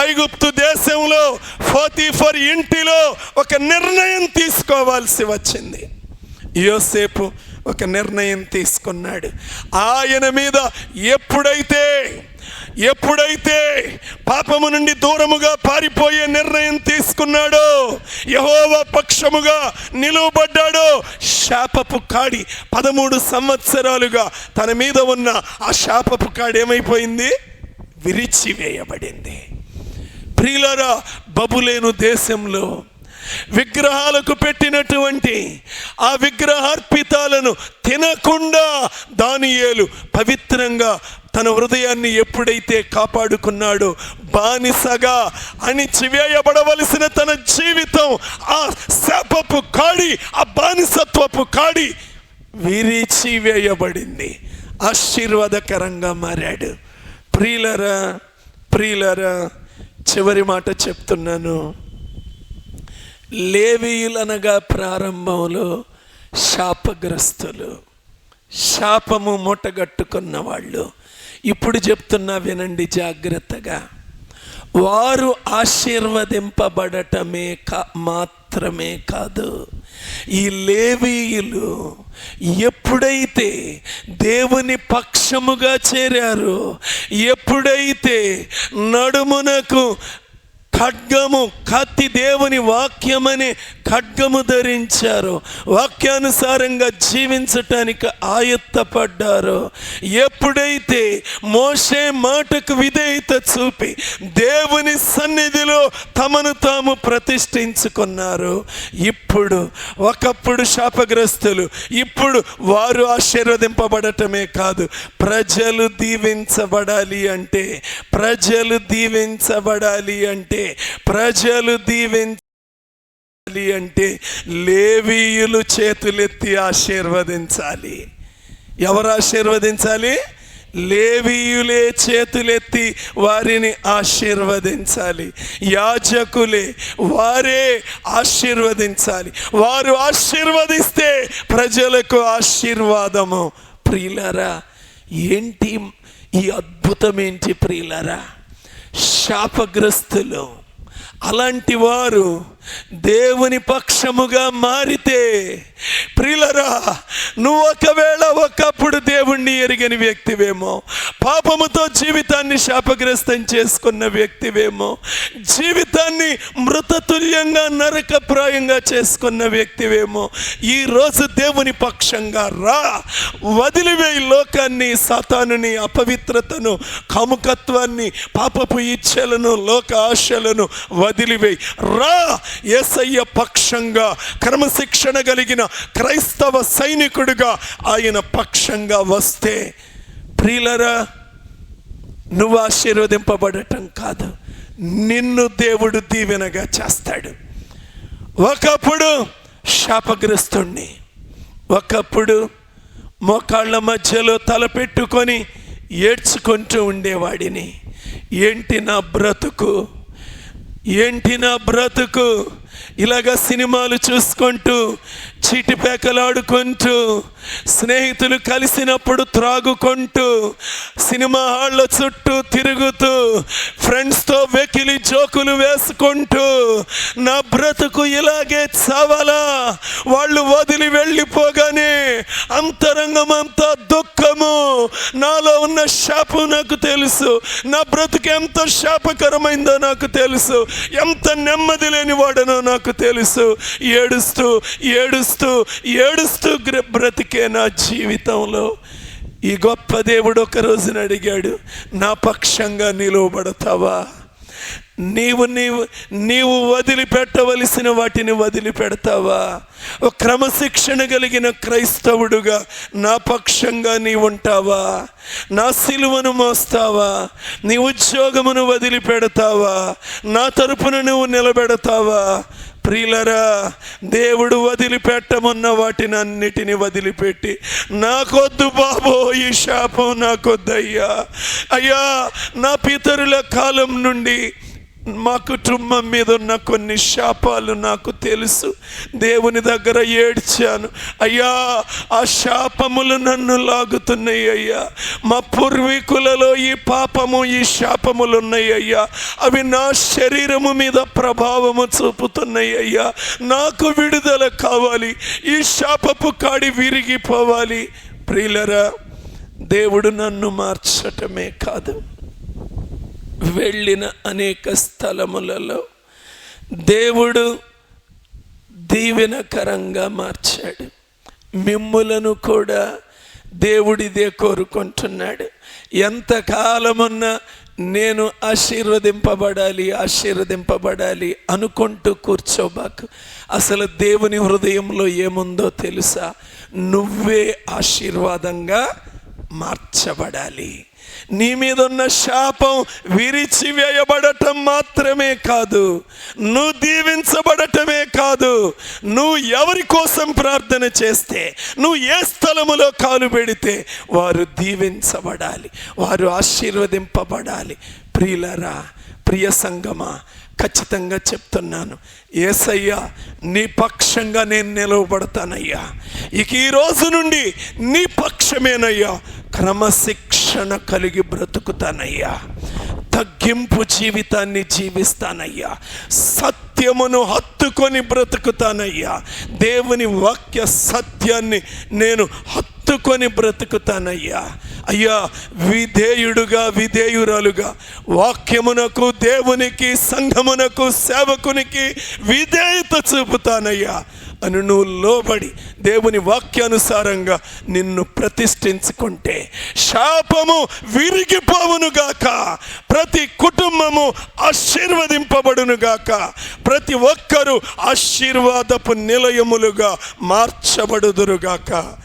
ఐగుప్తు దేశంలో ఫోర్ ఇంటిలో ఒక నిర్ణయం తీసుకోవాల్సి వచ్చింది. యోసేపు ఒక నిర్ణయం తీసుకున్నాడు. ఆయన మీద ఎప్పుడైతే ఎప్పుడైతే పాపము నుండి దూరముగా పారిపోయే నిర్ణయం తీసుకున్నాడో యహోవ పక్షముగా నిలువబడ్డాడో శాపపు కాడి పదమూడు సంవత్సరాలుగా తన మీద ఉన్న ఆ శాపపు కాడి ఏమైపోయింది? విరిచివేయబడింది. ప్రియులరా బబులేను దేశంలో విగ్రహాలకు పెట్టినటువంటి ఆ విగ్రహార్పితాలను తినకుండా దానియేలు పవిత్రంగా తన హృదయాన్ని ఎప్పుడైతే కాపాడుకున్నాడో బానిసగా అణిచివేయబడవలసిన తన జీవితం ఆ శాపపు కాడి ఆ బానిసత్వపు కాడి విరిచివేయబడింది. ఆశీర్వాదకరంగా మారాడు. ప్రియులరా ప్రియులరా చివరి మాట చెప్తున్నాను. లేవీయులనగా ప్రారంభంలో శాపగ్రస్తులు శాపము మూటగట్టుకున్న వాళ్ళు ఇప్పుడు చెప్తున్నా వినండి జాగ్రత్తగా. వారు ఆశీర్వదింపబడటమే కా మాత్రమే కాదు. ఈ లేవీయులు ఎప్పుడైతే దేవుని పక్షముగా చేరారో ఎప్పుడైతే నడుమునకు ఖడ్గము కత్తి దేవుని వాక్యమనే ఖడ్గము ధరించారు. వాక్యానుసారంగా జీవించటానికి ఆయత్తపడ్డారో. ఎప్పుడైతే మోసే మాటకు విధేయత చూపి దేవుని సన్నిధిలో తమను తాము ప్రతిష్ఠించుకున్నారు. ఇప్పుడు ఒకప్పుడు శాపగ్రస్తులు ఇప్పుడు వారు ఆశీర్వదింపబడటమే కాదు. ప్రజలు దీవించబడాలి అంటే ప్రజలు దీవించబడాలి అంటే ప్రజలు దీవించ అంటే లేవీయులు చేతులెత్తి ఆశీర్వదించాలి. ఎవరు ఆశీర్వదించాలి? లేవీయులే చేతులెత్తి వారిని ఆశీర్వదించాలి. యాజకులే వారే ఆశీర్వదించాలి. వారు ఆశీర్వదిస్తే ప్రజలకు ఆశీర్వాదము. ప్రియులరా ఏంటి ఈ అద్భుతం ఏంటి ప్రియులరా? శాపగ్రస్తులు అలాంటి వారు దేవుని పక్షముగా మారితే ప్రిలరా నువ్వు ఒకవేళ ఒకప్పుడు దేవుణ్ణి ఎరిగని వ్యక్తివేమో పాపముతో జీవితాన్ని శాపగ్రస్తం చేసుకున్న వ్యక్తివేమో జీవితాన్ని మృతతుల్యంగా నరకప్రాయంగా చేసుకున్న వ్యక్తివేమో ఈ రోజు దేవుని పక్షంగా రా. వదిలివేయి లోకాన్ని సాతానుని అపవిత్రతను కాముకత్వాన్ని పాపపు ఇచ్ఛలను లోక ఆశలను వదిలివేయి. రా. ఏసయ్య పక్షంగా క్రమశిక్షణ కలిగిన క్రైస్తవ సైనికుడిగా ఆయన పక్షంగా వస్తే ప్రియులరా నువ్వు ఆశీర్వదింపబడటం కాదు. నిన్ను దేవుడు దీవెనగా చేస్తాడు. ఒకప్పుడు శాపగ్రస్తుణ్ణి ఒకప్పుడు మోకాళ్ళ మధ్యలో తలపెట్టుకొని ఏడ్చుకుంటూ ఉండేవాడిని. ఏంటి నా బ్రతుకు? ఏంటి నా బ్రతుకు? ఇలాగ సినిమాలు చూసుకుంటూ చీటిపేకలాడుకుంటూ స్నేహితులు కలిసినప్పుడు త్రాగుకుంటూ సినిమా హాళ్ళ చుట్టూ తిరుగుతూ ఫ్రెండ్స్తో వెకిలి జోకులు వేసుకుంటూ నా బ్రతుకు ఇలాగే చావాలా? వాళ్ళు వదిలి వెళ్ళిపోగా అంతరంగం అంతా దుఃఖము. నాలో ఉన్న శాపం నాకు తెలుసు. నా బ్రతుకు ఎంత శాపకరమైందో నాకు తెలుసు. ఎంత నెమ్మది లేని వాడనో నాకు తెలుసు. ఏడుస్తూ ఏడుస్తూ ఏడుస్తూ బ్రతికే నా జీవితంలో ఈ గొప్ప దేవుడు ఒక రోజున అడిగాడు నా పక్షంగా నిలువబడతావా? నీవు నీవు నీవు వదిలిపెట్టవలసిన వాటిని వదిలిపెడతావా? ఒక క్రమశిక్షణ కలిగిన క్రైస్తవుడుగా నా పక్షంగా నీ ఉంటావా? నా సిలువను మోస్తావా? నీ ఉద్యోగమును వదిలిపెడతావా? నా తరపున నువ్వు నిలబెడతావా? ప్రియులరా దేవుడు వదిలిపెట్టమన్న వాటిని అన్నిటిని వదిలిపెట్టి నాకొద్దు బాబో ఈ శాపం నాకొద్దయ్యా. అయ్యా నా పితరుల కాలం నుండి మా కుటుంబం మీద ఉన్న కొన్ని శాపాలు నాకు తెలుసు. దేవుని దగ్గర ఏడ్చాను. అయ్యా ఆ శాపములు నన్ను లాగుతున్నాయి అయ్యా. మా పూర్వీకులలో ఈ పాపము ఈ శాపములు ఉన్నాయి అయ్యా. అవి నా శరీరము మీద ప్రభావము చూపుతున్నాయి అయ్యా. నాకు విడుదల కావాలి. ఈ శాపపు కాడి విరిగిపోవాలి. ప్రియులరా దేవుడు నన్ను మార్చటమే కాదు. వెళ్ళిన అనేక స్థలములలో దేవుడు దీవెనకరంగా మార్చాడు. మిమ్ములను కూడా దేవుడిదే కోరుకుంటున్నాడు. ఎంతకాలమున్నా నేను ఆశీర్వదింపబడాలి ఆశీర్వదింపబడాలి అనుకుంటూ కూర్చోబాకు. అసలు దేవుని హృదయంలో ఏముందో తెలుసా? నువ్వే ఆశీర్వాదంగా మార్చబడాలి. నీ మీద ఉన్న శాపం విరిచివేయబడటం మాత్రమే కాదు. నువ్వు దీవించబడటమే కాదు. నువ్వు ఎవరి కోసం ప్రార్థన చేస్తే నువ్వు ఏ స్థలములో కాలు పెడితే వారు దీవించబడాలి. వారు ఆశీర్వదింపబడాలి. ప్రియులరా ప్రియ సంగమా ఖచ్చితంగా చెప్తున్నాను. ఏసయ్యా నీ పక్షంగా నేను నిలవబడతానయ్యా. ఇక ఈ రోజు నుండి నీ పక్షమేనయ్యా. క్రమశిక్షణ కలిగి బ్రతుకుతానయ్యా. తగ్గింపు జీవితాన్ని జీవిస్తానయ్యా. సత్యమును హత్తుకొని బ్రతుకుతానయ్యా. దేవుని వాక్య సత్యాన్ని నేను హత్తుకొని బ్రతుకుతానయ్యా. అయ్యా విధేయుడుగా విధేయురాలుగా వాక్యమునకు దేవునికి సంఘమునకు సేవకునికి విధేయత చూపుతానయ్యా అని నువ్వు లోబడి దేవుని వాక్యానుసారంగా నిన్ను ప్రతిష్ఠించుకుంటే శాపము విరిగిపోవునుగాక. ప్రతి కుటుంబము ఆశీర్వదింపబడునుగాక. ప్రతి ఒక్కరూ ఆశీర్వాదపు నిలయములుగా మార్చబడుదురుగాక.